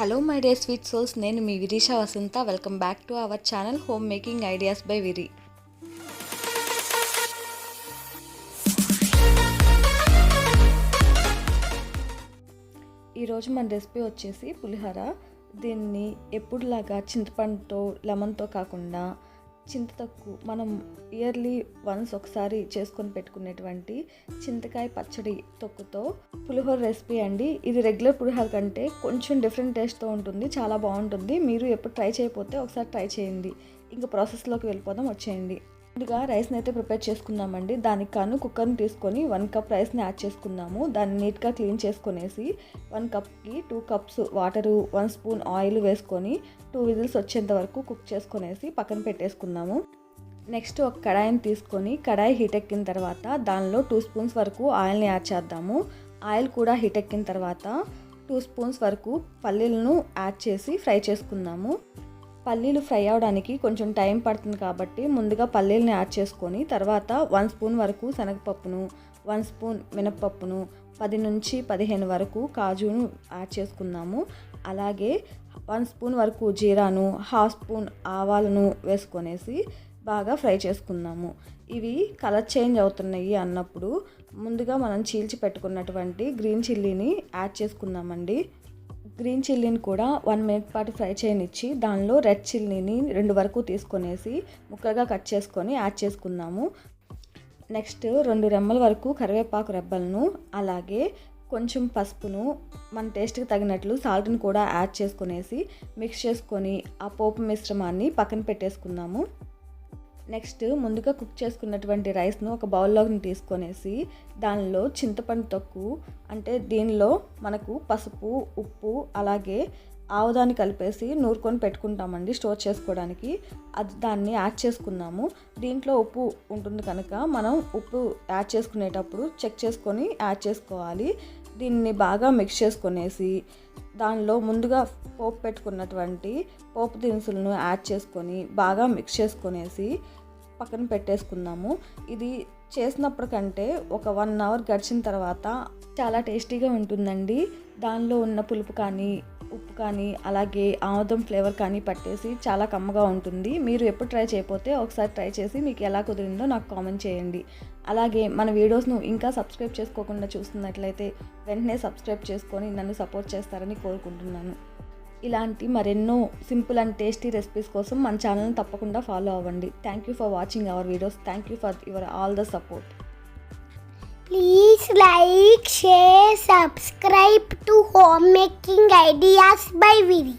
Hello my dear sweet souls నేను మీ Virisha Vasantha. Welcome back to our channel home making ideas by Viri ఈరోజు మన recipe వచ్చేసి పులిహోర. దీన్ని ఎప్పుడులాగా చింతపండుతో లెమన్తో కాకుండా చింతతొక్కు. మనం ఇయర్లీ వన్స్ ఒకసారి చేసుకొని పెట్టుకునేటువంటి చింతకాయ పచ్చడి తొక్కుతో పులిహోర రెసిపీ అండి. ఇది రెగ్యులర్ పులిహోర కంటే కొంచెం డిఫరెంట్ టేస్ట్తో ఉంటుంది చాలా బాగుంటుంది. మీరు ఎప్పుడు ట్రై చేయకపోతే ఒకసారి ట్రై చేయండి. ఇంకా ప్రాసెస్లోకి వెళ్ళిపోదాం వచ్చేయండి. ముందుగా రైస్ని అయితే ప్రిపేర్ చేసుకుందామండి. దానికి కాను కుక్కర్ని తీసుకొని వన్ కప్ రైస్ని యాడ్ చేసుకుందాము. దాన్ని నీట్గా క్లీన్ చేసుకునేసి one కప్కి two cups water one spoon oil వేసుకొని టూ విజిల్స్ వచ్చేంత వరకు కుక్ చేసుకునేసి పక్కన పెట్టేసుకుందాము. నెక్స్ట్ ఒక కడాయిని తీసుకొని కడాయి హీట్ ఎక్కిన తర్వాత దానిలో టూ స్పూన్స్ వరకు ఆయిల్ని యాడ్ చేద్దాము. ఆయిల్ కూడా హీట్ ఎక్కిన తర్వాత టూ స్పూన్స్ వరకు పల్లీలను యాడ్ చేసి ఫ్రై చేసుకుందాము. పల్లీలు ఫ్రై అవడానికి కొంచెం టైం పడుతుంది కాబట్టి ముందుగా పల్లీలను యాడ్ చేసుకొని తర్వాత వన్ స్పూన్ వరకు శనగపప్పును వన్ స్పూన్ మినప్పప్పును పది నుంచి పదిహేను వరకు కాజును యాడ్ చేసుకుందాము. అలాగే వన్ స్పూన్ వరకు జీరాను హాఫ్ స్పూన్ ఆవాలను వేసుకొనేసి బాగా ఫ్రై చేసుకుందాము. ఇవి కలర్ చేంజ్ అవుతున్నాయి అన్నప్పుడు ముందుగా మనం చీల్చి పెట్టుకున్నటువంటి గ్రీన్ చిల్లీని యాడ్ చేసుకుందామండి. గ్రీన్ చిల్లీని కూడా వన్ మినిట్ పాటు ఫ్రై చేయనిచ్చి దానిలో రెడ్ చిల్లీని రెండు వరకు తీసుకొనేసి ముక్కగా కట్ చేసుకొని యాడ్ చేసుకుందాము. నెక్స్ట్ రెండు రెమ్మల వరకు కరివేపాకు రెబ్బలను అలాగే కొంచెం పసుపును మన టేస్ట్కి తగినట్లు సాల్ట్ని కూడా యాడ్ చేసుకునేసి మిక్స్ చేసుకొని ఆ పోపు మిశ్రమాన్ని పక్కన పెట్టేసుకుందాము. నెక్స్ట్ ముందుగా కుక్ చేసుకున్నటువంటి రైస్ను ఒక బౌల్లోకి తీసుకొనేసి దానిలో చింతపండు తొక్కు అంటే దీనిలో మనకు పసుపు ఉప్పు అలాగే ఆవుదాన్ని కలిపేసి నూరుకొని పెట్టుకుంటామండి స్టోర్ చేసుకోవడానికి. అది దాన్ని యాడ్ చేసుకుందాము. దీంట్లో ఉప్పు ఉంటుంది కనుక మనం ఉప్పు యాడ్ చేసుకునేటప్పుడు చెక్ చేసుకొని యాడ్ చేసుకోవాలి. దీన్ని బాగా మిక్స్ చేసుకొనేసి దానిలో ముందుగా పోపు పెట్టుకున్నటువంటి పోపు దినుసులను యాడ్ చేసుకొని బాగా మిక్స్ చేసుకొనేసి పక్కన పెట్టేసుకుందాము. ఇది చేసినప్పటికంటే ఒక వన్ అవర్ గడిచిన తర్వాత చాలా టేస్టీగా ఉంటుందండి. దానిలో ఉన్న పులుపు కానీ ఉప్పు కానీ అలాగే ఆముదం ఫ్లేవర్ కానీ పట్టేసి చాలా కమ్మగా ఉంటుంది. మీరు ఎప్పుడు ట్రై చేయకపోతే ఒకసారి ట్రై చేసి మీకు ఎలా కుదిరిందో నాకు కామెంట్ చేయండి. అలాగే మన వీడియోస్ను ఇంకా సబ్స్క్రైబ్ చేసుకోకుండా చూస్తున్నట్లయితే వెంటనే సబ్స్క్రైబ్ చేసుకొని నన్ను సపోర్ట్ చేస్తారని కోరుకుంటున్నాను. ఇలాంటి మరెన్నో సింపుల్ అండ్ టేస్టీ రెసిపీస్ కోసం మన ఛానల్ని తప్పకుండా ఫాలో అవ్వండి. Thank you for watching our videos thank you for your all the support Please like, share, subscribe to Homemaking Ideas by Viri.